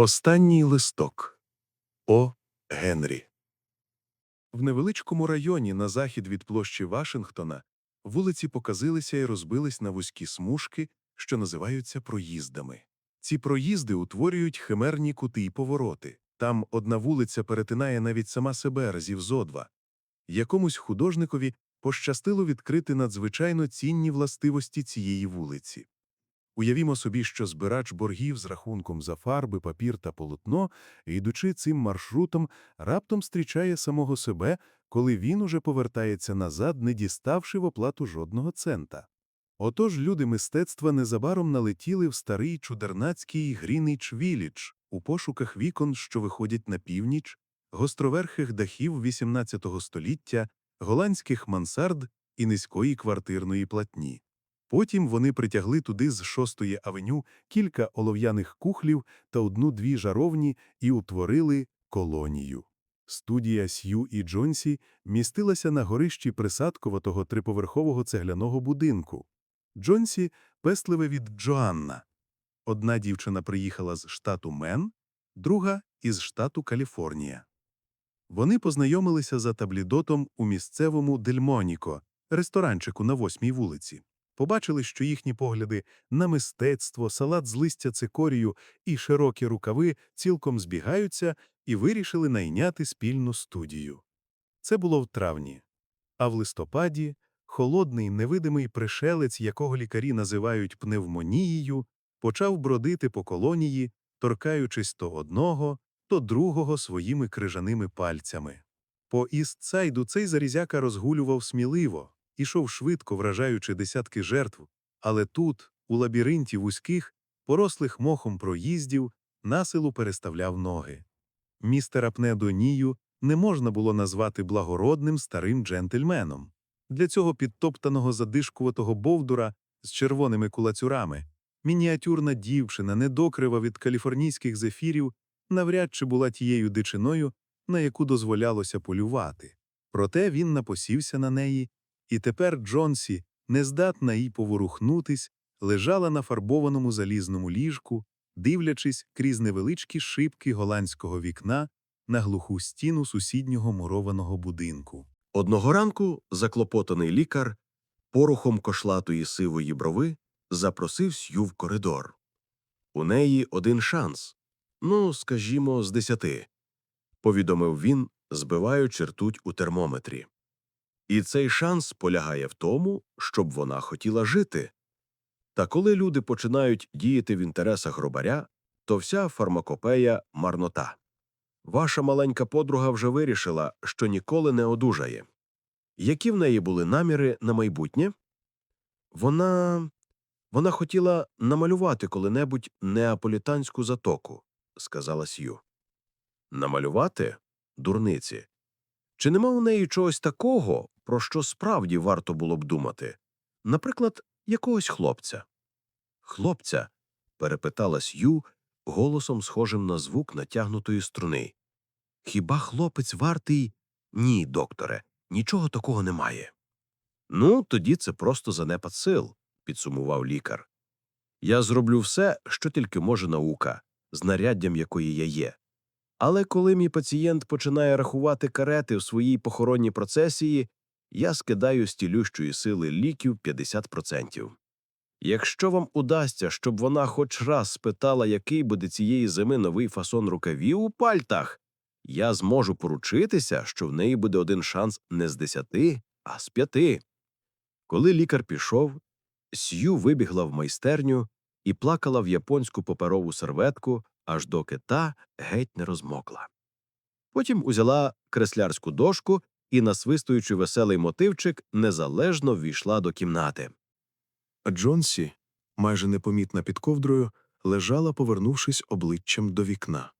Останній листок О. Генрі. В невеличкому районі на захід від площі Вашингтона вулиці показилися і розбились на вузькі смужки, що називаються проїздами. Ці проїзди утворюють химерні кути й повороти. Там одна вулиця перетинає навіть сама себе разів зо два. Якомусь художникові пощастило відкрити надзвичайно цінні властивості цієї вулиці. Уявімо собі, що збирач боргів з рахунком за фарби, папір та полотно, йдучи цим маршрутом, раптом зустрічає самого себе, коли він уже повертається назад, не діставши в оплату жодного цента. Отож люди мистецтва незабаром налетіли в старий чудернацький Грінич Вілідж у пошуках вікон, що виходять на північ, гостроверхих дахів XVIII століття, голландських мансард і низької квартирної платні. Потім вони притягли туди з шостої авеню кілька олов'яних кухлів та одну-дві жаровні і утворили колонію. Студія Сью і Джонсі містилася на горищі присадковатого триповерхового цегляного будинку. Джонсі – пестливе від Джоанна. Одна дівчина приїхала з штату Мен, друга – із штату Каліфорнія. Вони познайомилися за таблідотом у місцевому Дельмоніко, ресторанчику на восьмій вулиці. Побачили, що їхні погляди на мистецтво, салат з листя цикорію і широкі рукави цілком збігаються і вирішили найняти спільну студію. Це було в травні. А в листопаді холодний невидимий пришелець, якого лікарі називають пневмонією, почав бродити по колонії, торкаючись то одного, то другого своїми крижаними пальцями. По Істсайду цей зарізяка розгулював сміливо, ішов швидко, вражаючи десятки жертв, але тут, у лабіринті вузьких, порослих мохом проїздів, насилу переставляв ноги. Містера Пнедонію не можна було назвати благородним старим джентльменом. Для цього підтоптаного задишкуватого бовдура з червоними кулацюрами мініатюрна дівчина, недокрива від каліфорнійських зефірів, навряд чи була тією дичиною, на яку дозволялося полювати. Проте він напосівся на неї і тепер Джонсі, нездатна їй поворухнутись, лежала на фарбованому залізному ліжку, дивлячись крізь невеличкі шибки голландського вікна на глуху стіну сусіднього мурованого будинку. Одного ранку заклопотаний лікар порухом кошлатої сивої брови запросив Сью в коридор. У неї один шанс, ну, скажімо, з десяти, повідомив він, збиваючи ртуть у термометрі. І цей шанс полягає в тому, щоб вона хотіла жити. Та коли люди починають діяти в інтересах гробаря, то вся фармакопея марнота. Ваша маленька подруга вже вирішила, що ніколи не одужає. Які в неї були наміри на майбутнє? Вона. Вона хотіла намалювати коли-небудь неаполітанську затоку, сказала Сью. Намалювати? Дурниці. Чи нема у неї чогось такого, про що справді варто було б думати? Наприклад, якогось хлопця. Хлопця? перепитала Сью голосом схожим на звук натягнутої струни. Хіба хлопець вартий? Ні, докторе, нічого такого немає. Ну, тоді це просто занепад сил, підсумував лікар. Я зроблю все, що тільки може наука, знаряддям якої я є. Але коли мій пацієнт починає рахувати карети в своїй похоронній процесії, я скидаю з тілющої сили ліків 50%. Якщо вам удасться, щоб вона хоч раз спитала, який буде цієї зими новий фасон рукавів у пальтах, я зможу поручитися, що в неї буде один шанс не з десяти, а з п'яти. Коли лікар пішов, Сью вибігла в майстерню і плакала в японську паперову серветку, аж доки та геть не розмокла. Потім узяла креслярську дошку і, насвистуючи веселий мотивчик, незалежно ввійшла до кімнати. Джонсі, майже непомітна під ковдрою, лежала, повернувшись обличчям до вікна.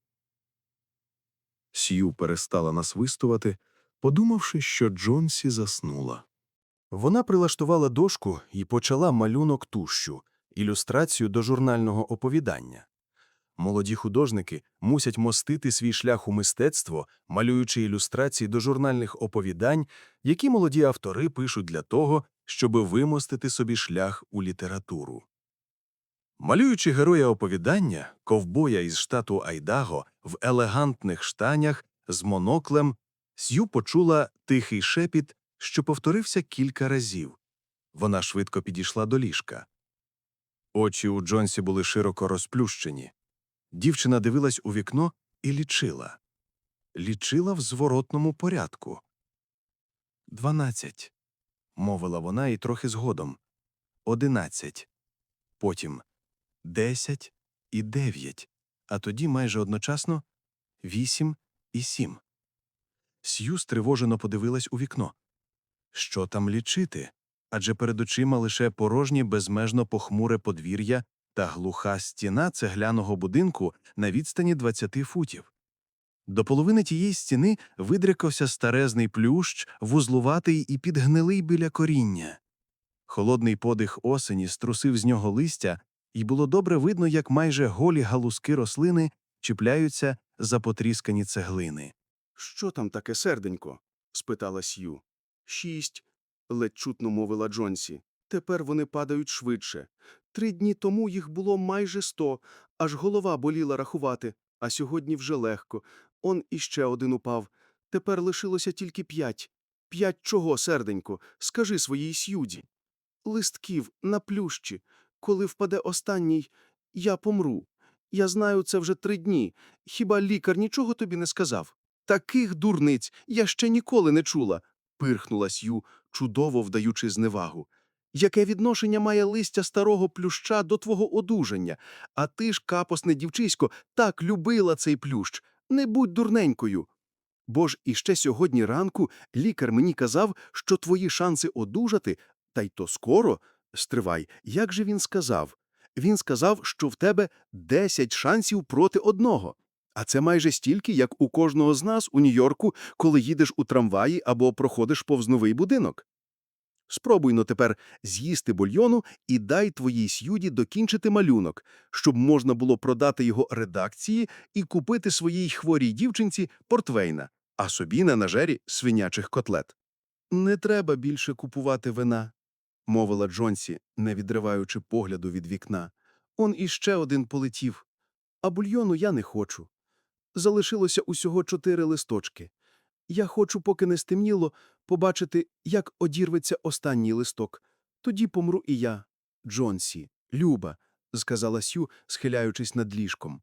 Сью перестала насвистувати, подумавши, що Джонсі заснула. Вона прилаштувала дошку і почала малюнок тущу, ілюстрацію до журнального оповідання. Молоді художники мусять мостити свій шлях у мистецтво, малюючи ілюстрації до журнальних оповідань, які молоді автори пишуть для того, щоб вимостити собі шлях у літературу. Малюючи героя оповідання, ковбоя із штату Айдаго в елегантних штанях з моноклем, Сью почула тихий шепіт, що повторився кілька разів. Вона швидко підійшла до ліжка. Очі у Джонсі були широко розплющені. Дівчина дивилась у вікно і лічила. Лічила в зворотному порядку. Дванадцять, мовила вона і трохи згодом. Одинадцять. Потім десять і дев'ять, а тоді майже одночасно вісім і сім. Сью стривожено подивилась у вікно. Що там лічити? Адже перед очима лише порожнє безмежно похмуре подвір'я та глуха стіна цегляного будинку на відстані 20 футів. До половини тієї стіни видрякався старезний плющ, вузлуватий і підгнилий біля коріння. Холодний подих осені струсив з нього листя, і було добре видно, як майже голі галузки рослини чіпляються за потріскані цеглини. Що там таке, серденько? спитала Сью. Шість, ледь чутно мовила Джонсі. Тепер вони падають швидше. Три дні тому їх було майже сто, аж голова боліла рахувати, а сьогодні вже легко. Он іще один упав. Тепер лишилося тільки п'ять. П'ять чого, серденько? Скажи своїй Сюді. Листків на плющі. Коли впаде останній, я помру. Я знаю це вже три дні. Хіба лікар нічого тобі не сказав? Таких дурниць я ще ніколи не чула, пирхнула Сью, чудово вдаючи зневагу. Яке відношення має листя старого плюща до твого одужання? А ти ж, капосне дівчисько, так любила цей плющ. Не будь дурненькою. Бо ж іще сьогодні ранку лікар мені казав, що твої шанси одужати, та й то скоро. Стривай, як же він сказав? Він сказав, що в тебе 10 шансів проти одного. А це майже стільки, як у кожного з нас у Нью-Йорку, коли їдеш у трамваї або проходиш повз новий будинок. Спробуй но тепер з'їсти бульйону і дай твоїй Сюді докінчити малюнок, щоб можна було продати його редакції і купити своїй хворій дівчинці портвейна, а собі на нажері свинячих котлет. Не треба більше купувати вина, мовила Джонсі, не відриваючи погляду від вікна. Он іще один полетів. А бульйону я не хочу. Залишилося усього чотири листочки. Я хочу, поки не стемніло, побачити, як одірветься останній листок. Тоді помру і я. Джонсі, Люба, сказала Сю, схиляючись над ліжком.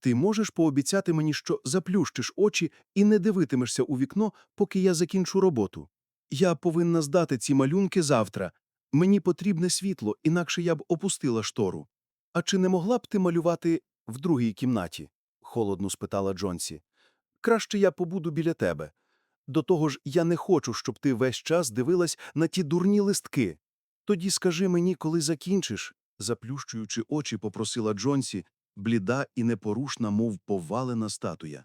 Ти можеш пообіцяти мені, що заплющиш очі і не дивитимешся у вікно, поки я закінчу роботу. Я повинна здати ці малюнки завтра. Мені потрібне світло, інакше я б опустила штору. А чи не могла б ти малювати в другій кімнаті? холодно спитала Джонсі. Краще я побуду біля тебе. До того ж, я не хочу, щоб ти весь час дивилась на ті дурні листки. Тоді скажи мені, коли закінчиш, заплющуючи очі, попросила Джонсі, бліда і непорушна, мов повалена статуя.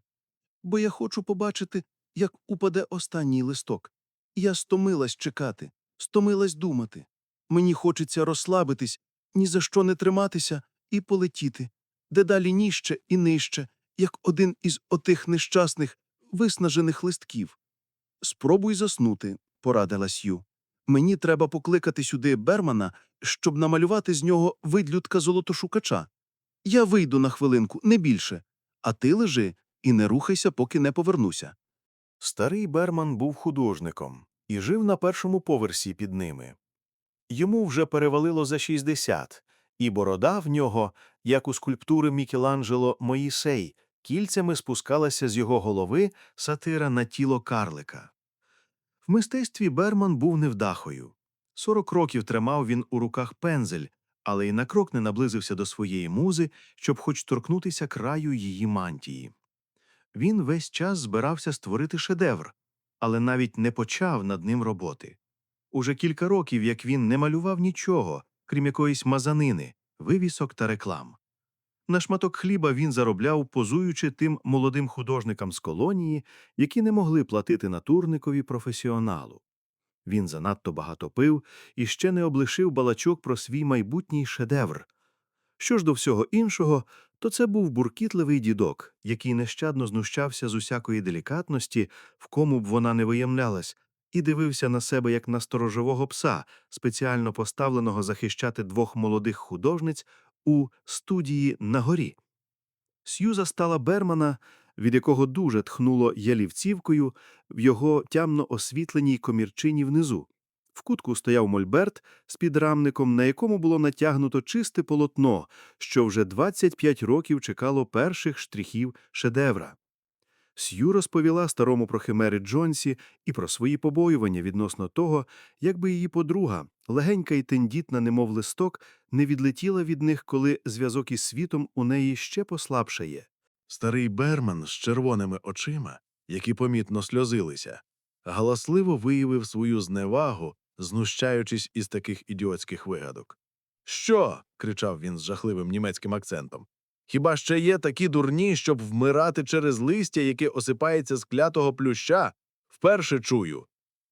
Бо я хочу побачити, як упаде останній листок. Я стомилась чекати, стомилась думати. Мені хочеться розслабитись, ні за що не триматися і полетіти, дедалі ніжче і нижче, як один із отих нещасних, виснажених листків. Спробуй заснути, порадила Сью. Мені треба покликати сюди Бермана, щоб намалювати з нього видлюдка золотошукача. Я вийду на хвилинку, не більше, а ти лежи і не рухайся, поки не повернуся. Старий Берман був художником і жив на першому поверсі під ними. Йому вже перевалило за 60, і борода в нього, як у скульптури Мікеланджело Моїсей, кільцями спускалася з його голови сатира на тіло карлика. В мистецтві Берман був невдахою. Сорок років тримав він у руках пензель, але й на крок не наблизився до своєї музи, щоб хоч торкнутися краю її мантії. Він весь час збирався створити шедевр, але навіть не почав над ним роботи. Уже кілька років, як він не малював нічого, крім якоїсь мазанини, вивісок та реклам. На шматок хліба він заробляв, позуючи тим молодим художникам з колонії, які не могли платити натурникові професіоналу. Він занадто багато пив і ще не облишив балачок про свій майбутній шедевр. Що ж до всього іншого, то це був буркітливий дідок, який нещадно знущався з усякої делікатності, в кому б вона не виявлялась, і дивився на себе як на сторожового пса, спеціально поставленого захищати двох молодих художниць у студії на горі. С'юза стала Бермана, від якого дуже тхнуло ялівцівкою в його тямно освітленій комірчині внизу. В кутку стояв мольберт з підрамником, на якому було натягнуто чисте полотно, що вже 25 років чекало перших штрихів шедевра. Сью розповіла старому про химери Джонсі і про свої побоювання відносно того, якби її подруга, легенька і тендітна, немов листок, не відлетіла від них, коли зв'язок із світом у неї ще послабшає. Старий Берман з червоними очима, які помітно сльозилися, галасливо виявив свою зневагу, знущаючись із таких ідіотських вигадок. Що? кричав він з жахливим німецьким акцентом. Хіба ще є такі дурні, щоб вмирати через листя, яке осипається з клятого плюща? Вперше чую.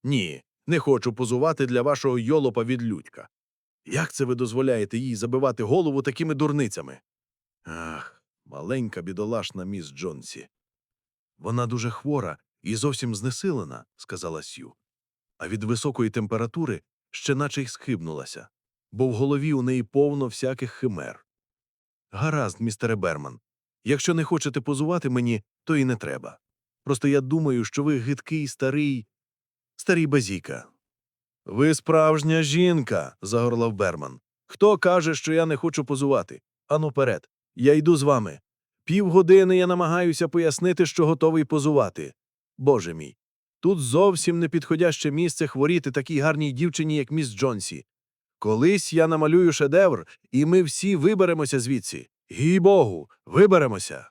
Ні, не хочу позувати для вашого йолопа від людька. Як це ви дозволяєте їй забивати голову такими дурницями? Ах, маленька бідолашна міс Джонсі. Вона дуже хвора і зовсім знесилена, сказала Сью. А від високої температури ще наче й схибнулася, бо в голові у неї повно всяких химер. Гаразд, містере Берман. Якщо не хочете позувати мені, то і не треба. Просто я думаю, що ви гидкий старий. старий базіка. Ви справжня жінка, загорлав Берман. Хто каже, що я не хочу позувати? Ану перед. Я йду з вами. Півгодини я намагаюся пояснити, що готовий позувати. Боже мій, тут зовсім не підходяще місце хворіти такій гарній дівчині, як міс Джонсі. Колись я намалюю шедевр, і ми всі виберемося звідси. Гій Богу, виберемося.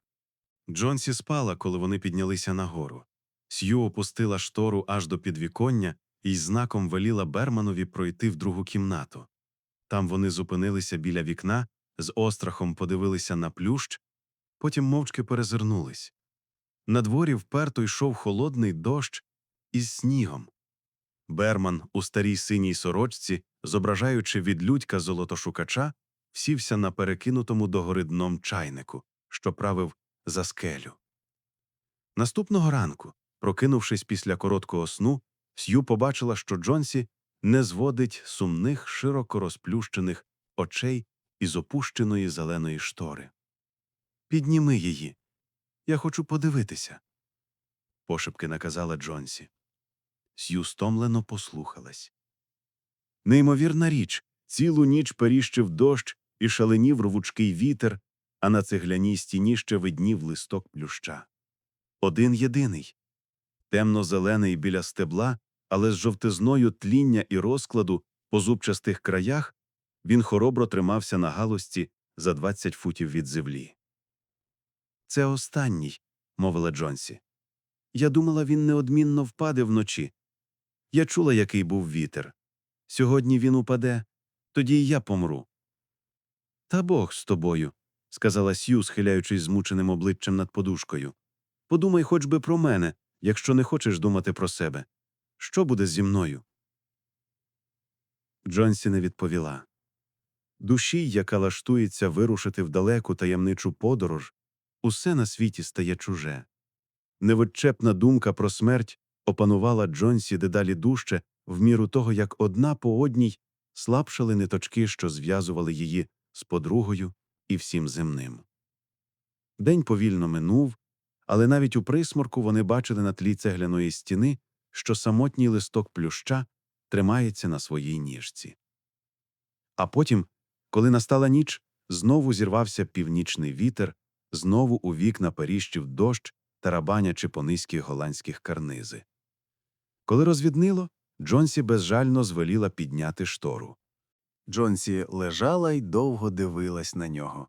Джонсі спала, коли вони піднялися нагору. Сью опустила штору аж до підвіконня і знаком веліла Берманові пройти в другу кімнату. Там вони зупинилися біля вікна, з острахом подивилися на плющ, потім мовчки перезирнулись. На дворі вперто йшов холодний дощ із снігом. Берман у старій синій сорочці, зображаючи відлюдька золотошукача, сівся на перекинутому догори дном чайнику, що правив за скелю. Наступного ранку, прокинувшись після короткого сну, Сью побачила, що Джонсі не зводить сумних, широко розплющених очей із опущеної зеленої штори. Підніми її. Я хочу подивитися. пошепки наказала Джонсі. Сью стомлено послухалась. Неймовірна річ, цілу ніч періщив дощ і шаленів рвучкий вітер, а на цегляній стіні ще виднів листок плюща. Один єдиний темно-зелений біля стебла, але з жовтизною тління і розкладу по зубчастих краях він хоробро тримався на галузці за 20 футів від землі. Це останній, мовила Джонсі. Я думала, він неодмінно впаде вночі. Я чула, який був вітер. Сьогодні він упаде, тоді й я помру. Та Бог з тобою, сказала Сью, схиляючись змученим обличчям над подушкою. Подумай хоч би про мене, якщо не хочеш думати про себе. Що буде зі мною? Джонсі не відповіла. Душі, яка лаштується вирушити в далеку таємничу подорож, усе на світі стає чуже. Невідчепна думка про смерть опанувала Джонсі дедалі дужче в міру того, як одна по одній слабшали ниточки, що зв'язували її з подругою і всім земним. День повільно минув, але навіть у присморку вони бачили на тлі цегляної стіни, що самотній листок плюща тримається на своїй ніжці. А потім, коли настала ніч, знову зірвався північний вітер, знову у вікна періщив дощ, тарабанячи по низьких голландських карнизи. Коли розвіднило, Джонсі безжально звеліла підняти штору. Джонсі лежала й довго дивилась на нього.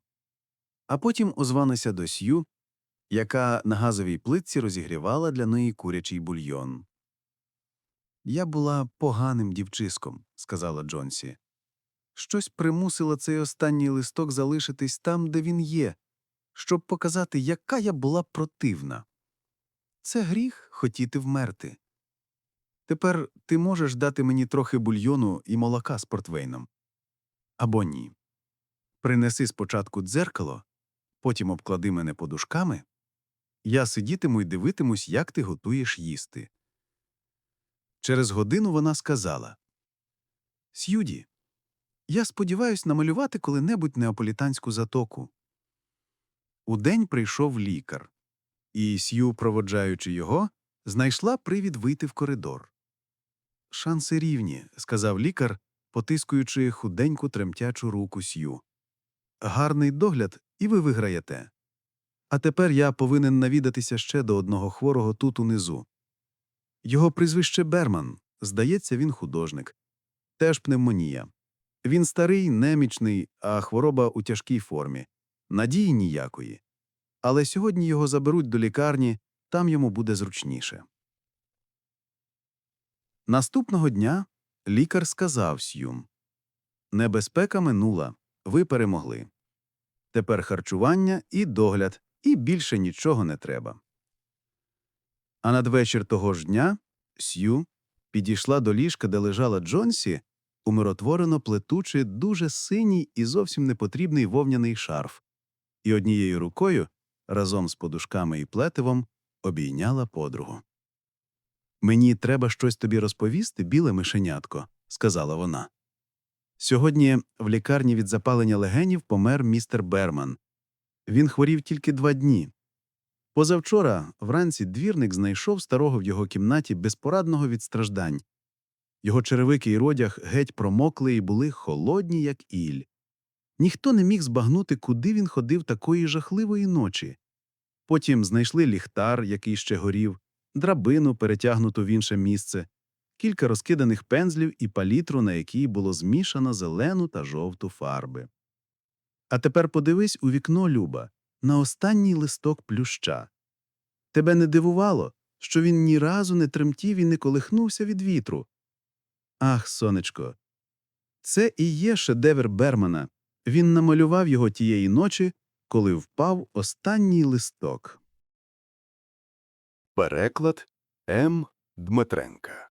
А потім озвалася до Сью, яка на газовій плитці розігрівала для неї курячий бульйон. Я була поганим дівчиськом, сказала Джонсі. Щось примусило цей останній листок залишитись там, де він є, щоб показати, яка я була противна. Це гріх хотіти вмерти. Тепер ти можеш дати мені трохи бульйону і молока з портвейном. Або ні. Принеси спочатку дзеркало, потім обклади мене подушками. Я сидітиму й дивитимусь, як ти готуєш їсти. Через годину вона сказала Сюді, Я сподіваюсь намалювати коли-небудь неаполітанську затоку. Удень прийшов лікар, і Сью, проводжаючи його, знайшла привід вийти в коридор. Шанси рівні, сказав лікар, потискуючи худеньку тремтячу руку Сью. Гарний догляд, і ви виграєте. А тепер я повинен навідатися ще до одного хворого тут унизу. Його прізвище Берман, здається, він художник. Теж пневмонія. Він старий, немічний, а хвороба у тяжкій формі. Надії ніякої. Але сьогодні його заберуть до лікарні, там йому буде зручніше. Наступного дня лікар сказав Сюм. Небезпека минула, ви перемогли. Тепер харчування і догляд, і більше нічого не треба. А надвечір того ж дня Сью підійшла до ліжка, де лежала Джонсі, умиротворено плетучи дуже синій і зовсім непотрібний вовняний шарф, і однією рукою, разом з подушками і плетивом, обійняла подругу. Мені треба щось тобі розповісти, біле мишенятко, сказала вона. Сьогодні в лікарні від запалення легенів помер містер Берман. Він хворів тільки два дні. Позавчора вранці двірник знайшов старого в його кімнаті безпорадного від страждань. Його черевики і родяг геть промокли і були холодні, як іль. Ніхто не міг збагнути, куди він ходив такої жахливої ночі. Потім знайшли ліхтар, який ще горів, драбину, перетягнуту в інше місце, кілька розкиданих пензлів і палітру, на якій було змішано зелену та жовту фарби. А тепер подивись у вікно, Люба, на останній листок плюща. Тебе не дивувало, що він ні разу не тремтів і не колихнувся від вітру. Ах, сонечко, це і є шедевр Бермана. Він намалював його тієї ночі, коли впав останній листок. Переклад М. Дмитренка